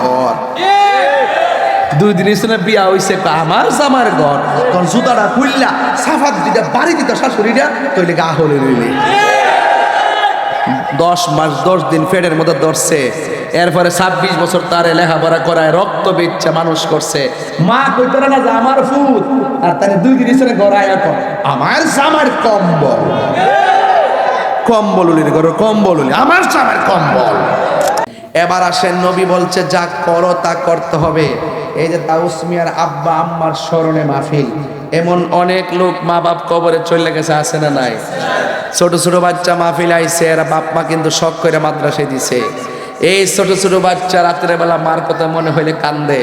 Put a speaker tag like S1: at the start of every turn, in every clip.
S1: ঘর। ঘর। দশ মাস, দশ দিন ফেডের মধ্যে ধরছে। এরপরে ছাব্বিশ বছর তারে লেখাপড়া করায় রক্ত বেচ্ছে, মানুষ করছে। মা কইতে না যে আমার ফুট আর তার দুই দিন গড়ায় এখন আমার জামার কম্বল। কম্বল উলির করো কম্বল উলি আমার জামার কম্বল। এবার আসেন, নবী বলছে, যা করো তা করতে হবে। এই যে তাউসমিয়ার আব্বা আম্মার স্মরণে মাহফিল, এমন অনেক লোক মা বাপ কবরে চলে গেছে, আছে না নাই? ছোট ছোট বাচ্চা মাহফিল আইছে, এরা বাপ মা কিন্তু শখ করে মাদ্রাসায় দিছে। এই ছোট ছোট বাচ্চা রাত্রে বেলা মার কথা মনে হইলে কান্দে,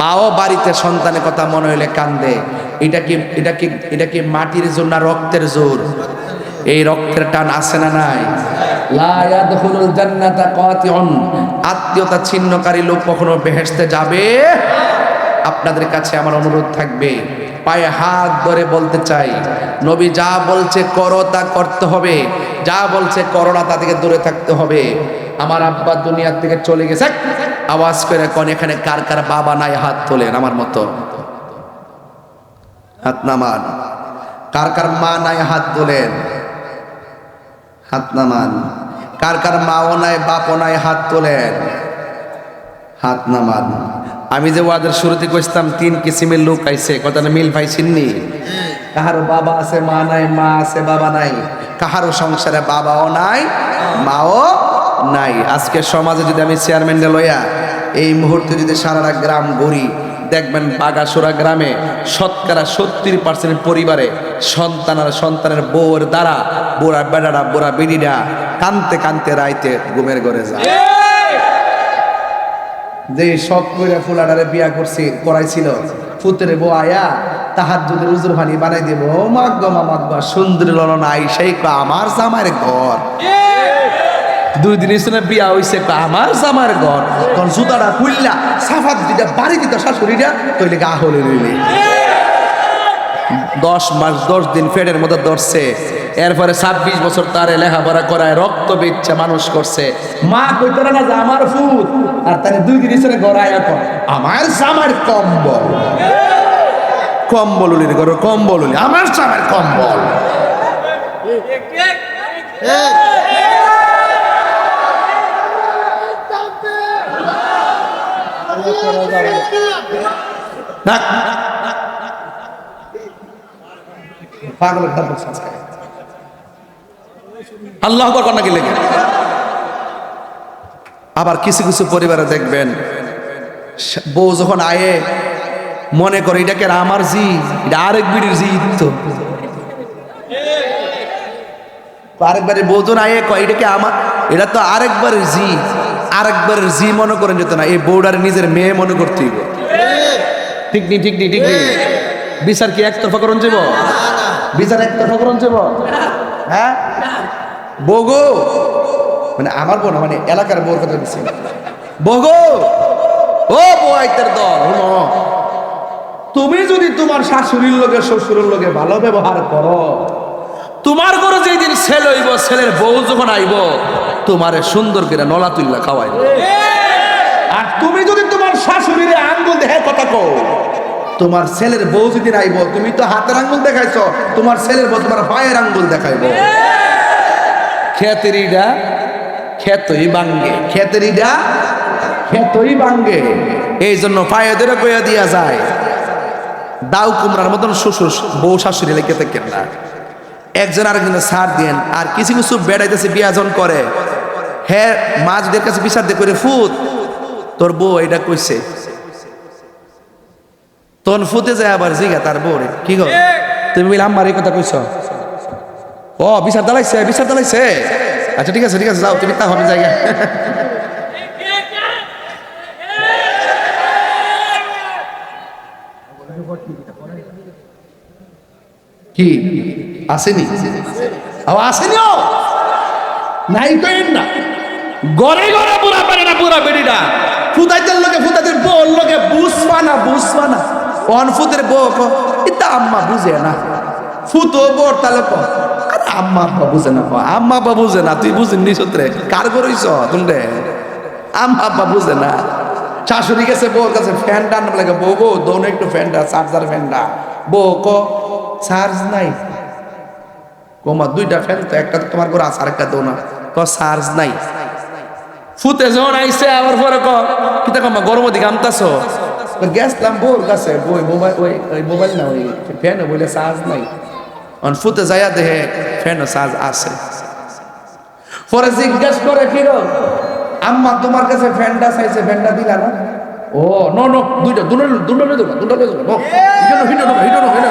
S1: মাও বাড়িতে সন্তানের কথা মনে হইলে কান্দে। এটা কি এটা কি এটা কি মাটির জোর না রক্তের জোর? এই রক্তের টান আছে না নাই? আত্মীয়তা ছিন্নকারী লোক কখনো বেহেশতে যাবে? আপনাদের কাছে আমার অনুরোধ থাকবে, পায়ে হাত ধরে বলতে চাই, নবী যা বলছে করো তা করতে হবে, যা বলছে করো না তা থেকে দূরে থাকতে হবে। আমার আব্বা দুনিয়ার থেকে চলে গেছে আওয়াজ করে কোন, এখানে কার কার বাবা নাই হাত তোলেন আমার মতো? হাত নামান। কার কার মা নাই হাত তোলেন? হাত নামান কার কার মাও নাই, বাপও নাই, হাত তোলেন। হাত নামান আমি যে ওয়াদের শুরুতে কইতাম তিন কিসিমের লোক আইছে কথাটা মিল পাইছেননি? কাহারো বাবা আছে, মা নাই, মা আছে, বাবা নাই। কাহারো সংসারে বাবাও নাই, মাও নাই। আজকে সমাজে যদি আমি চেয়ারম্যানটা লইয়া এই মুহূর্তে যদি সারা গ্রাম ঘুরি দেখবেন বাগাসোরা গ্রামে শতকরা সত্তর পার্সেন্ট পরিবারে সন্তান আর সন্তানের বউর দ্বারা বুড়া বেড়াটা বুড়া বিড়িটা কানতে কানতে রাইতে ঘুমের ঘরে যায়। যে শখ ফুলাডারে বিয়া করছি, করাইছিল ফুতের বউ আয়া তাহার যদি রুজুর ভানি বানাই দেব। ও মাগ্য মামাগ্য সুন্দরী ললনা আইসাই কয়, আমার জামার ঘর। দুই দিন শুনে বিয়া হইছে আমার জামার ঘর। তখন জুতাটা খুললা, সাফাত দিটা বাড়ি দিত, শাশুড়িটা? তৈলে গা হলে রইলে। দশ মাস, দশ দিন ফেডের মধ্যে ধরছে। এরপরে ছাব্বিশ বছর তারে লেখাপড়া করায় রক্ত বেচ্ছে মানুষ করছে। মা কইতে না যে আমার ফুল আর তার দুই দিন শুনে গড়ায় এখন, আমার জামার কম্বল। কম্বল উলির করো কম্বল উলি আমার জামার কম্বল। ডাক। আল্লাহ আকবার নাকি লেগে আবার কিছু কিছু পরিবারে দেখবেন বউ যখন আয়ে, মনে করে এটাকে আমার জি এটা আরেক বিড়ির জি তো। আরেকবারের বউজন আয়ে, কয় এটাকে আমার? এটা তো আরেকবারের জি আরেকবারের জি মনে করেন যেত না এই বউডার নিজের মেয়ে মনে করতে হইব। ঠিক নি ঠিক নি ঠিক নি। বিচার কি একতরফা করুন যাব বিচার একতরফা করুন যাব হ্যাঁ? বগো মানে আমার বোন মানে এলাকার বউর কথা বলছি। বগো ও বউয়াইতের দল শুনো তুমি যদি তোমার শাশুড়ির লোকে শ্বশুরের লোকে ভালো ব্যবহার করো তোমার ঘরে যেই দিন ছেলে হইব ছেলের বউ যখন আইব তোমারে সুন্দর করে নলা তুল্লা খাওয়াই আর তুমি যদি তোমার শাশুড়ির আঙ্গুল দেখে কথা কও তোমার ছেলের বউ যদি আইব তুমি তো হাতের আঙ্গুল দেখাইছো তোমার ছেলের বউ তোমার পায়ের আঙ্গুল দেখাইব। খেতেরিডা খেতই বাঙ্গে। খেতেরিডা খেতই বাঙ্গে। এই জন্য পায়ে ধরে কইয়া দিয়া যায় দাউ কুমড়ার মতন শ্বশুর বউ শাশুড়ি লেগে থাকেন না। একজন আরেকজনের সার দেন, আর কিছু কিছু বেড়াইতেছে বিয়াজন করে। হ্যাঁ মাছদের কাছে বিচার দিয়ে করে ফুত, তোর বউ এটা কইছে। তখন ফুতে যায় আবার, জিগা, তার বউ কি গো? তুমি বলে আমার এই কথা কইছ? ও বিচার দালাইছে বিচার দালাইছে আচ্ছা ঠিক আছে ঠিক আছে, যাও, তুমি তা হবে জায়গা কি? আসেনি? আও আসেনি ও নাই তো না। গড়ে গড়ে পুরা পারে না পুরা বেড়িটা। ফুদাইতের লোকে ফুদাইতের বউ লোকে বুঝবা না বুঝবা না। অন ফুতের বউ ইতা আম্মা বুঝে না। ফুতো বর তালে ক আম্মা আব্বা বুঝে না আম্মা আব্বা বুঝে না, তুই বুঝিস নি সত্রে। কার করিস তুমরে? আম্মা আব্বা বুঝে না। শাশুড়ি গেছে বউর কাছে ফ্যান টান লাগে, বউ বউ দোনো একটু ফ্যানটা, চার্জার ফ্যানটা। বউ ক, চার্জ নাই। কোমা দুইটা ফ্যান তো একটা তো তোমার করে আছে আরেকটা দো না। ক চার্জ নাই। ফুতে যখন আইসে আবার পরে ক কিতা কমা গরম দিকে আমতাছ? গেছলাম বউর কাছে বই মোবাইল ওই ওই মোবাইল না ওই ফ্যান বলে চার্জ নাই। অন ফুতে যাইয়া দেখে ফ্যানও চার্জ আছে। পরে জিজ্ঞেস করে ফিরো আম্মা তোমার কাছে ফ্যানটা চাইছে ফ্যানটা দিলা না? ও নো নো দুইটা দুটো দুটো দুটো দেবো নো হিটো হিটো হিটো হিটো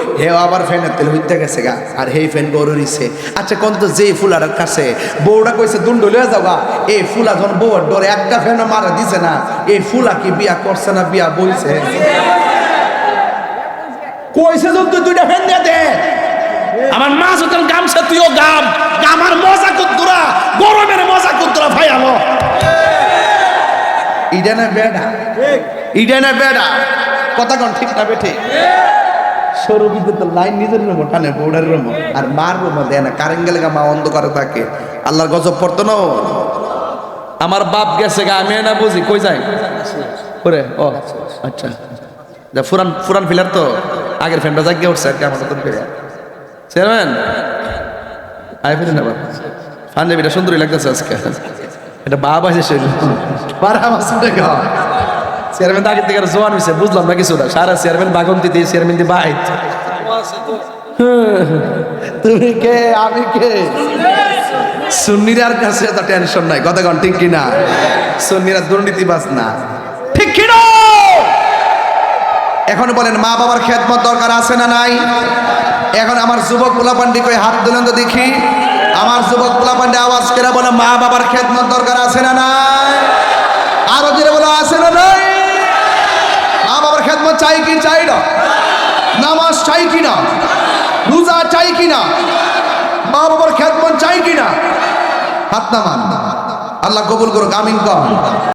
S1: হে আবার ফ্যানের তেল হইতে গেছে গা আর হেই ফ্যান গরু দিছে আচ্ছা কোন তো যে ফুলার কাছে বউটা কইছে দুন্ড লয়ে যাওয়া এই ফুলা যখন বউর ডরে একটা ফ্যানও মারে দিছে না। এই ফুলা কি বিয়া করছে না বিয়া বইছে? কইছে যখন তুই দুইটা ফ্যান দিয়ে দে। আমার মা যখন গামছে তুইও গাম। গামার মজা কুদ্দুরা গরমের মজা কুদ্দুরা ভাই আলো। ইডা না বেডা? ইডা না বেডা? কথা কোন ঠিক না বেঠে? সরু বিদ্যুৎ লাইন নিজের রুম টানে বৌডার রুম আর মার রুম দেয় না কারেন্ট গেলে মা অন্ধকারে থাকে। আল্লাহর গজব পড়তো না আমার বাপ গেছে গা আমি না বুঝি কই যাই করে ও আচ্ছা। যা ফুরান ফুরান ফিলার তো আগের ফ্যানটা জাগিয়ে উঠছে আর কি আমার নতুন করে। চেয়ারম্যান আয় ফিরে না পাঞ্জাবিটা সুন্দরই লাগতেছে আজকে। এটা বাপ আছে চেয়ারম্যান আগের থেকে জোয়ান হয়েছে বুঝলাম না কিছুটা। সারা চেয়ারম্যান বাগন্তি দিয়ে চেয়ারম্যান দিয়ে বাইত তুমি কে? আমি কে? সুন্নিরার কাছে এত টেনশন নাই। কথা কন ঠিক কিনা? সুন্নিরা দুর্নীতিবাজ না। ঠিক কিনা? এখন বলেন মা বাবার খেদমত দরকার আছে না নাই? এখন আমার যুবক পোলাপান্ডি কই হাত তুলেন তো দেখি। আমার যুবক পোলাপান্ডি আওয়াজ করে বলে মা বাবার খেদমত দরকার আছে না নাই আরও জোরে বলে আছে না নাই মা বাবার খেদমত চাই কি চাই না? নামাজ চাই কি না? রোজা চাই কি না? মা বাবার খেদমত চাই কি না? হাত নামান। আল্লাহ কবুল করুক, আমিন কম।